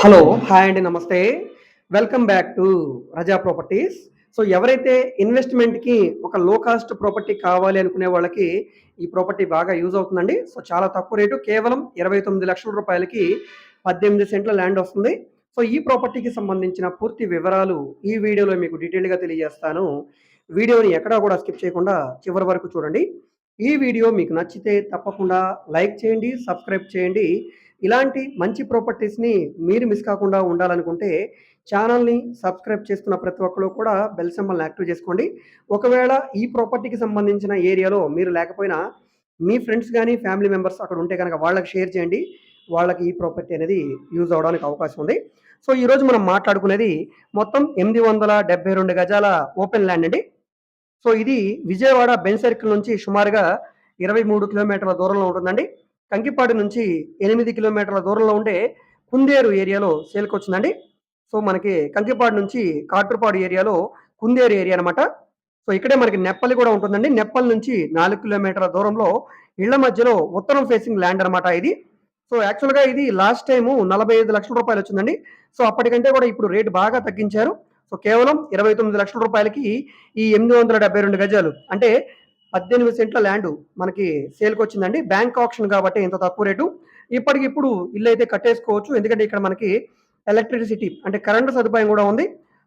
Hello hi అండి నమస్తే. Welcome back to Raza properties so ఎవరైతే ఇన్వెస్ట్మెంట్కి ఒక లో కాస్ట్ ప్రాపర్టీ కావాలి అనుకునే వాళ్ళకి ఈ ప్రాపర్టీ బాగా యూజ్ అవుతుందండి. సో చాలా తక్కువ రేటు కేవలం ఇరవై తొమ్మిది లక్షల రూపాయలకి పద్దెనిమిది సెంట్ల ల్యాండ్ వస్తుంది. సో ఈ ప్రాపర్టీకి సంబంధించిన పూర్తి వివరాలు ఈ వీడియోలో మీకు డీటెయిల్గా తెలియజేస్తాను. వీడియోని ఎక్కడా కూడా స్కిప్ చేయకుండా చివరి వరకు చూడండి. ఈ వీడియో మీకు నచ్చితే తప్పకుండా లైక్ చేయండి సబ్స్క్రైబ్ చేయండి. ఇలాంటి మంచి ప్రాపర్టీస్ని మీరు మిస్ కాకుండా ఉండాలనుకుంటే ఛానల్ని సబ్స్క్రైబ్ చేసుకున్న ప్రతి ఒక్కరు కూడా బెల్ సింబల్ని యాక్టివ్ చేసుకోండి. ఒకవేళ ఈ ప్రాపర్టీకి సంబంధించిన ఏరియాలో మీరు లేకపోయినా మీ ఫ్రెండ్స్ కానీ ఫ్యామిలీ మెంబర్స్ అక్కడ ఉంటే కనుక వాళ్ళకి షేర్ చేయండి. వాళ్ళకి ఈ ప్రాపర్టీ అనేది యూజ్ అవడానికి అవకాశం ఉంది. సో ఈరోజు మనం మాట్లాడుకునేది మొత్తం ఎనిమిది వందల డెబ్బై రెండు గజాల ఓపెన్ ల్యాండ్ అండి. సో ఇది విజయవాడ బెన్ సర్కిల్ నుంచి సుమారుగా ఇరవై మూడు కిలోమీటర్ల దూరంలో ఉంటుందండి. కంకిపాడు నుంచి ఎనిమిది కిలోమీటర్ల దూరంలో ఉండే కుందేరు ఏరియాలో సేల్కొచ్చిందండి సో మనకి కంకిపాడు నుంచి కాట్రుపాడు ఏరియాలో కుందేరు ఏరియా అనమాట సో ఇక్కడే మనకి నెప్పలి కూడా ఉంటుందండి. నెప్పల్ నుంచి నాలుగు కిలోమీటర్ల దూరంలో ఇళ్ళ మధ్యలో ఉత్తరం ఫేసింగ్ ల్యాండ్ అనమాట ఇది. సో యాక్చువల్గా ఇది లాస్ట్ టైము నలభై ఐదు లక్షల రూపాయలు వచ్చిందండి. సో అప్పటికంటే కూడా ఇప్పుడు రేటు బాగా తగ్గించారు. సో కేవలం ఇరవై తొమ్మిది లక్షల రూపాయలకి ఈ ఎనిమిది వందల డెబ్బై రెండు గజాలు. అంటే పద్దెనిమిది సెంట్ల ల్యాండ్ మనకి సేల్కి వచ్చిందండి. బ్యాంక్ ఆప్షన్ కాబట్టి ఇంత తక్కువ రేటు. ఇప్పటికిప్పుడు ఇల్లు అయితే కట్టేసుకోవచ్చు. ఎందుకంటే ఇక్కడ మనకి ఎలక్ట్రిసిటీ అంటే కరెంటు సదుపాయం కూడా ఉంది.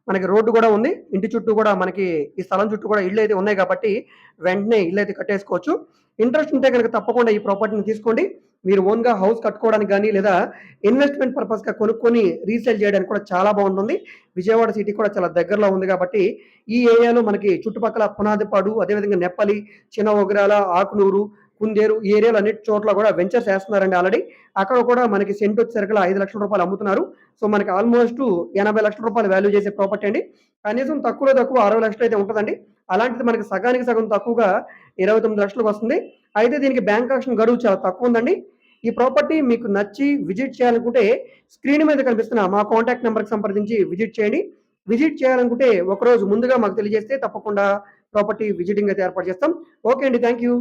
మనకి రోడ్డు కూడా ఉంది. ఇంటి చుట్టూ కూడా మనకి ఈ స్థలం చుట్టూ కూడా ఇల్లు అయితే ఉన్నాయి కాబట్టి వెంటనే ఇల్లు అయితే కట్టేసుకోవచ్చు. ఇంట్రెస్ట్ ఉంటే కనుక తప్పకుండా ఈ ప్రాపర్టీని తీసుకోండి. మీరు ఓన్గా హౌస్ కట్టుకోవడానికి కానీ లేదా ఇన్వెస్ట్మెంట్ పర్పస్గా కొనుక్కొని రీసేల్ చేయడానికి కూడా చాలా బాగుంటుంది. విజయవాడ సిటీ కూడా చాలా దగ్గరలో ఉంది కాబట్టి ఈ ఏరియాలో మనకి చుట్టుపక్కల పునాదిపాడు అదేవిధంగా నెప్పలి చిన్న ఒగరాల ఆకునూరు కుందేరు ఈ ఏరియాలో అన్నిటి చోట్ల కూడా వెంచర్స్ వేస్తున్నారండి ఆల్రెడీ అక్కడ కూడా మనకి సెంట్ వచ్చేసరికి ఐదు లక్షల రూపాయలు అమ్ముతున్నారు. సో మనకి ఆల్మోస్ట్ ఎనభై లక్షల రూపాయలు వాల్యూ చేసే ప్రాపర్టీ అండి. కనీసం తక్కువలో తక్కువ అరవై లక్షలు అయితే ఉంటుందండి. అలాంటిది మనకి సగానికి సగం తక్కువగా ఇరవై తొమ్మిది లక్షలకు వస్తుంది. అయితే దీనికి బ్యాంక్ ఆక్షన్ గడువు చాలా తక్కువ ఉందండి. ఈ ప్రాపర్టీ మీకు నచ్చి విజిట్ చేయాలనుకుంటే స్క్రీన్ మీద కనిపిస్తున్న మా కాంటాక్ట్ నెంబర్కి సంప్రదించి విజిట్ చేయండి. విజిట్ చేయాలనుకుంటే ఒకరోజు ముందుగా మాకు తెలియజేస్తే తప్పకుండా ప్రాపర్టీ విజిటింగ్ అయితే ఏర్పాటు చేస్తాం. ఓకే అండి థ్యాంక్ యూ